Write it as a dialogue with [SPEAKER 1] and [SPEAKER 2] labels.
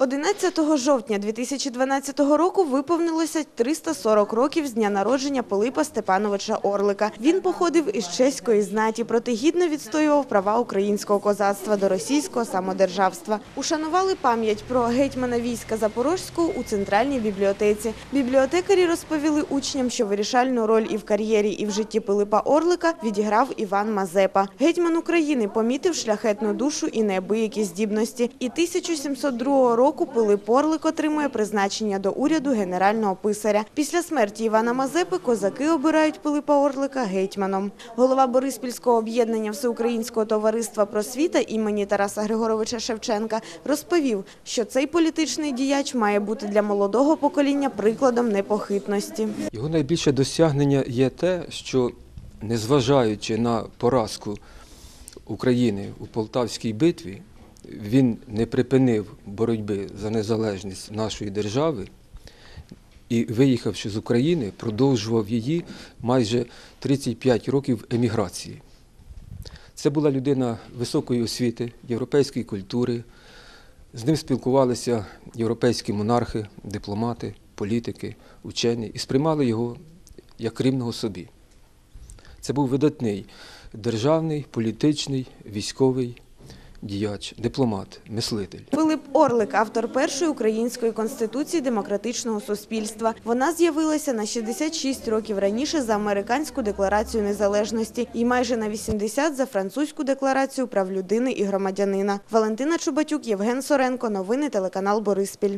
[SPEAKER 1] 11 жовтня 2012 року виповнилося 340 років з дня народження Пилипа Степановича Орлика. Він походив із чеської знаті, проте гідно відстоював права українського козацтва до російського самодержавства. Ушанували пам'ять про гетьмана війська Запорозького у центральній бібліотеці. Бібліотекарі розповіли учням, що вирішальну роль і в кар'єрі, і в житті Пилипа Орлика відіграв Іван Мазепа. Гетьман України помітив шляхетну душу і неабиякі здібності. І 1702 року Пилип Орлик отримує призначення до уряду генерального писаря. Після смерті Івана Мазепи козаки обирають Пилипа Орлика гетьманом. Голова Бориспільського об'єднання Всеукраїнського товариства просвіта імені Тараса Григоровича Шевченка розповів, що цей політичний діяч має бути для молодого покоління прикладом непохитності.
[SPEAKER 2] Його найбільше досягнення є те, що незважаючи на поразку України у Полтавській битві, він не припинив боротьби за незалежність нашої держави і, виїхавши з України, продовжував її майже 35 років еміграції. Це була людина високої освіти, європейської культури. З ним спілкувалися європейські монархи, дипломати, політики, учені і сприймали його як рівного собі. Це був видатний державний, політичний, військовий діяч, дипломат, мислитель.
[SPEAKER 1] Филип Орлик, автор першої української конституції демократичного суспільства. Вона з'явилася на 66 років раніше за американську декларацію незалежності і майже на 80 за французьку декларацію прав людини і громадянина. Валентина Чубатюк, Євген Соренко. Новини телеканал Бориспіль.